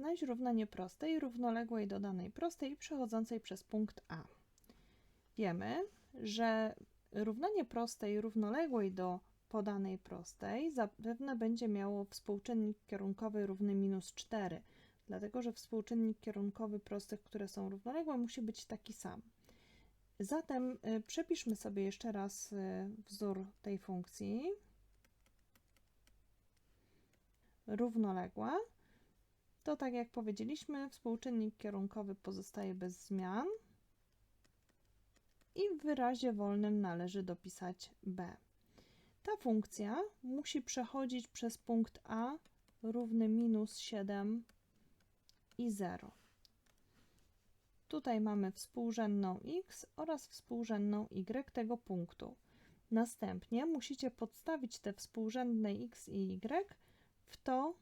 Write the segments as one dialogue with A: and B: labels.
A: Znajdź równanie prostej, równoległej do danej prostej przechodzącej przez punkt A. Wiemy, że równanie prostej równoległej do podanej prostej zapewne będzie miało współczynnik kierunkowy równy minus 4, dlatego że współczynnik kierunkowy prostych, które są równoległe, musi być taki sam. Zatem y, przepiszmy sobie jeszcze raz y, wzór tej funkcji. Równoległa. To tak jak powiedzieliśmy, współczynnik kierunkowy pozostaje bez zmian i w wyrazie wolnym należy dopisać b. Ta funkcja musi przechodzić przez punkt A równy minus 7 i 0. Tutaj mamy współrzędną x oraz współrzędną y tego punktu. Następnie musicie podstawić te współrzędne x i y w to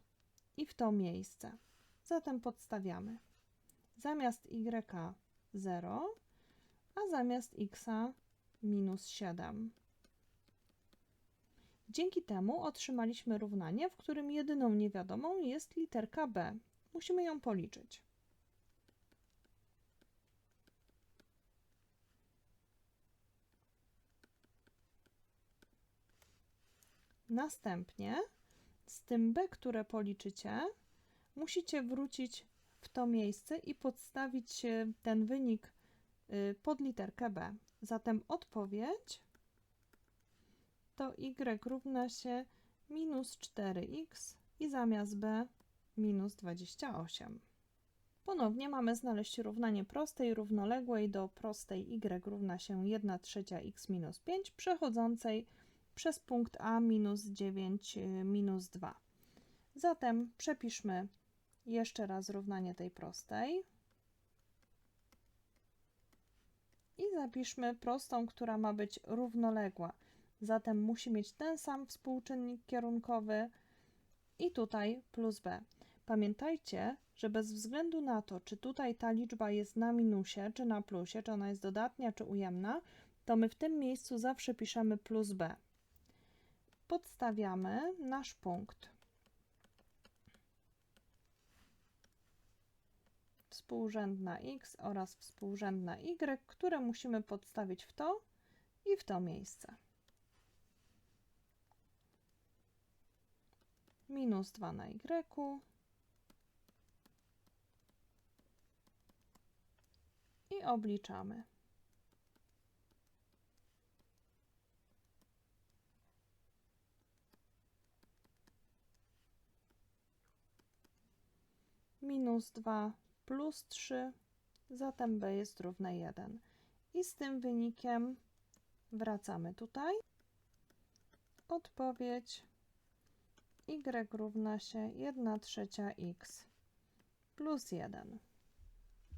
A: i w to miejsce. Zatem podstawiamy. Zamiast y 0, a zamiast x minus 7. Dzięki temu otrzymaliśmy równanie, w którym jedyną niewiadomą jest literka b. Musimy ją policzyć. Następnie z tym b, które policzycie, musicie wrócić w to miejsce i podstawić ten wynik y, pod literkę b. Zatem odpowiedź to y równa się minus 4x i zamiast b minus 28. Ponownie mamy znaleźć równanie prostej równoległej do prostej y równa się 1 trzecia x minus 5 przechodzącej przez punkt A minus 9 y, minus 2. Zatem przepiszmy jeszcze raz równanie tej prostej. I zapiszmy prostą, która ma być równoległa. Zatem musi mieć ten sam współczynnik kierunkowy i tutaj plus b. Pamiętajcie, że bez względu na to, czy tutaj ta liczba jest na minusie, czy na plusie, czy ona jest dodatnia, czy ujemna, to my w tym miejscu zawsze piszemy plus b. Podstawiamy nasz punkt. Współrzędna x oraz współrzędna y, które musimy podstawić w to i w to miejsce. minus 2 na y. I obliczamy. Minus 2 plus 3, zatem b jest równe 1. I z tym wynikiem wracamy tutaj. Odpowiedź y równa się 1 trzecia x plus 1.